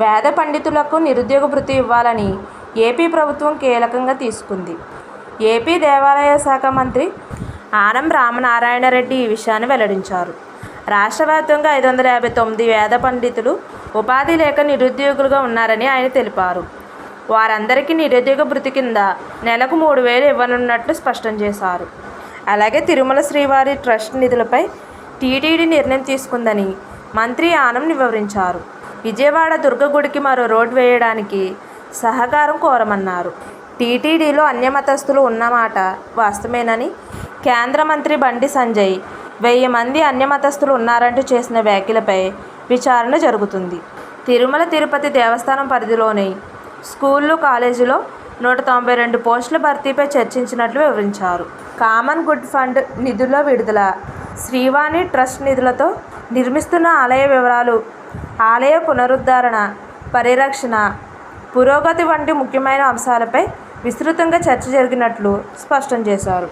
వేద పండితులకు నిరుద్యోగ భృతి ఇవ్వాలని ఏపీ ప్రభుత్వం కీలకంగా తీసుకుంది. ఏపీ దేవాలయ శాఖ మంత్రి ఆనం రామనారాయణరెడ్డి ఈ విషయాన్ని వెల్లడించారు. రాష్ట్ర వ్యాప్తంగా ఐదు వందల యాభై తొమ్మిది వేద పండితులు ఉపాధి లేక నిరుద్యోగులుగా ఉన్నారని ఆయన తెలిపారు. వారందరికీ నిరుద్యోగ భృతి కింద నెలకు మూడు వేలు ఇవ్వనున్నట్లు స్పష్టం చేశారు. అలాగే తిరుమల శ్రీవారి ట్రస్ట్ నిధులపై టీటీడీ నిర్ణయం తీసుకుందని మంత్రి ఆనం వివరించారు. విజయవాడ దుర్గగుడికి మరో రోడ్డు వేయడానికి సహకారం కోరమన్నారు టీటీడీలో అన్యమతస్థులు ఉన్నమాట వాస్తవమేనని కేంద్ర మంత్రి బండి సంజయ్ వెయ్యి మంది అన్యమతస్థులు ఉన్నారంటూ చేసిన వ్యాఖ్యలపై విచారణ జరుగుతుంది. తిరుమల తిరుపతి దేవస్థానం పరిధిలోని స్కూళ్ళు కాలేజీలో నూట తొంభై రెండు పోస్టుల భర్తీపై చర్చించినట్లు వివరించారు. కామన్ గుడ్ ఫండ్ నిధుల విడుదల, శ్రీవాణి ట్రస్ట్ నిధులతో నిర్మిస్తున్న ఆలయ వివరాలు, ఆలయ పునరుద్ధరణ, పరిరక్షణ, పురోగతి వంటి ముఖ్యమైన అంశాలపై విస్తృతంగా చర్చ జరిగినట్లు స్పష్టం చేశారు.